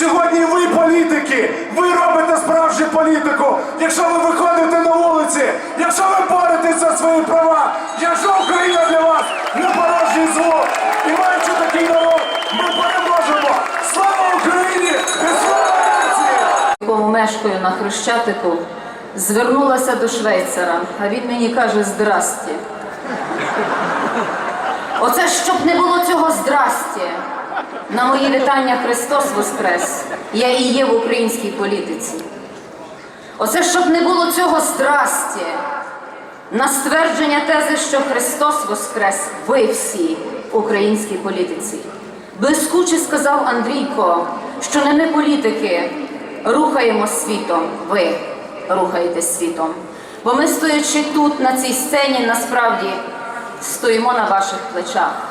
Сьогодні ви політики. Ви робите справжню політику. Якщо ви виходите на вулиці, якщо ви боретесь за свої права, якщо Україна для вас не порожній звук, і маючи такий народ, ми переможемо. Слава Україні! І слава нації! якому мешкаю на Хрещатику, звернулася до швейцара, а він мені каже здрасті. Оце щоб не було цього здрасті. На мої вітання Христос Воскрес. Я і є в українській політиці. Оце щоб не було цього здрасті. На ствердження тези, що Христос Воскрес, ви всі в українській політиці. Блискуче сказав Андрійко, що не ми політики рухаємо світом, ви рухаєте світом. Бо ми, стоячи тут, на цій сцені, насправді стоїмо на ваших плечах.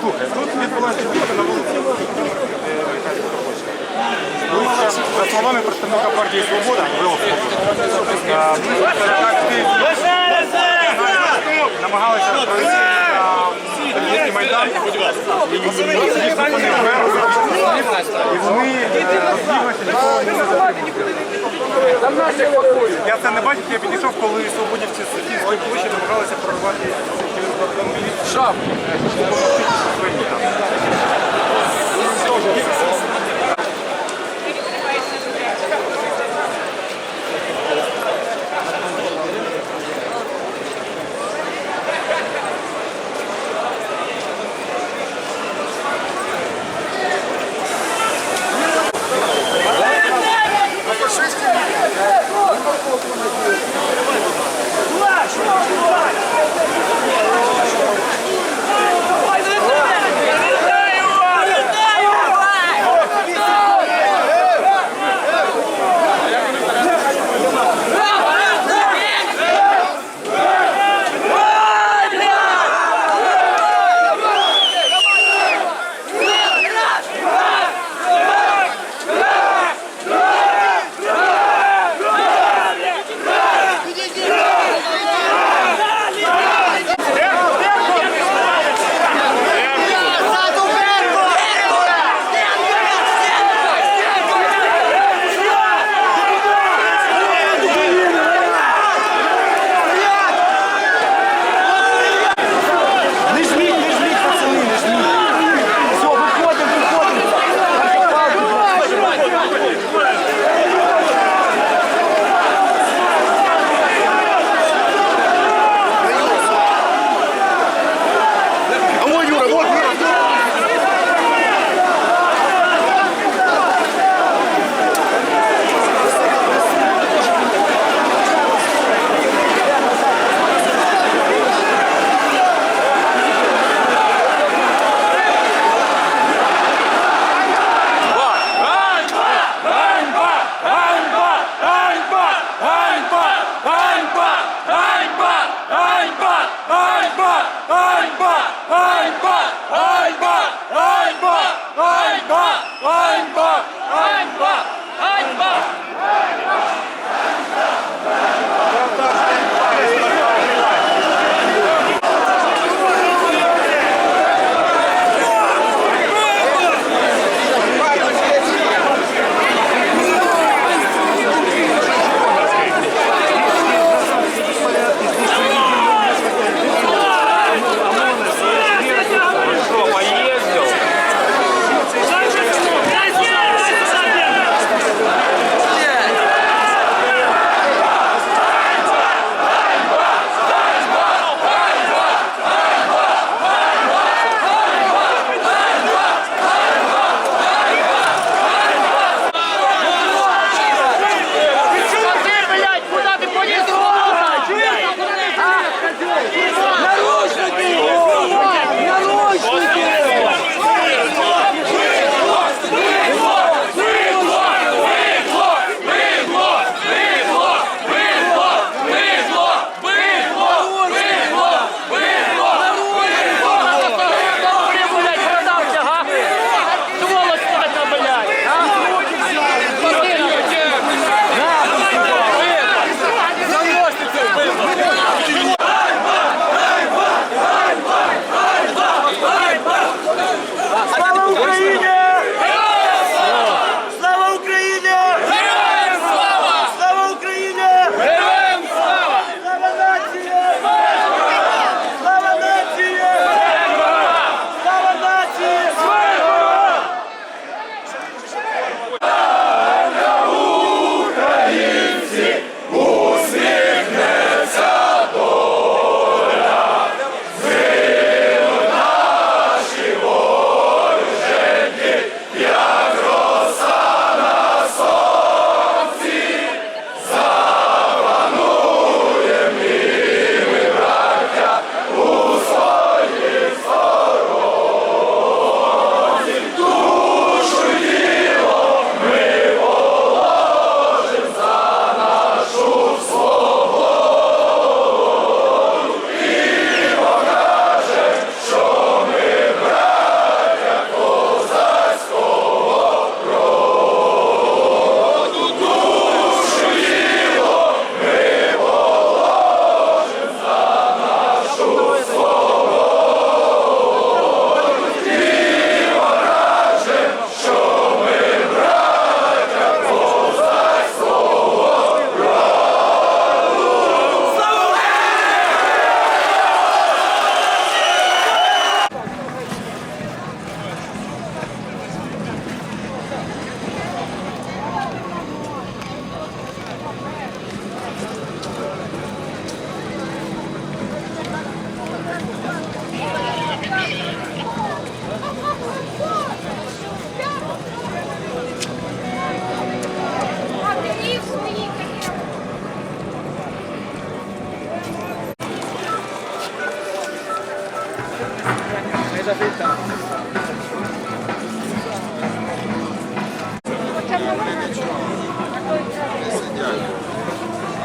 Слухай, тут відбулася дебати на вулиці е, Горбачка. Ну, За словами представника партії Свобода, е, намагалися провести на майдан. І вони е, розбіглися, нікого не Я це не бачив, я підійшов, коли свободівці з Софійської площі намагалися прорвати автомобілі. Шап!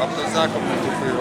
Автозаком не купив,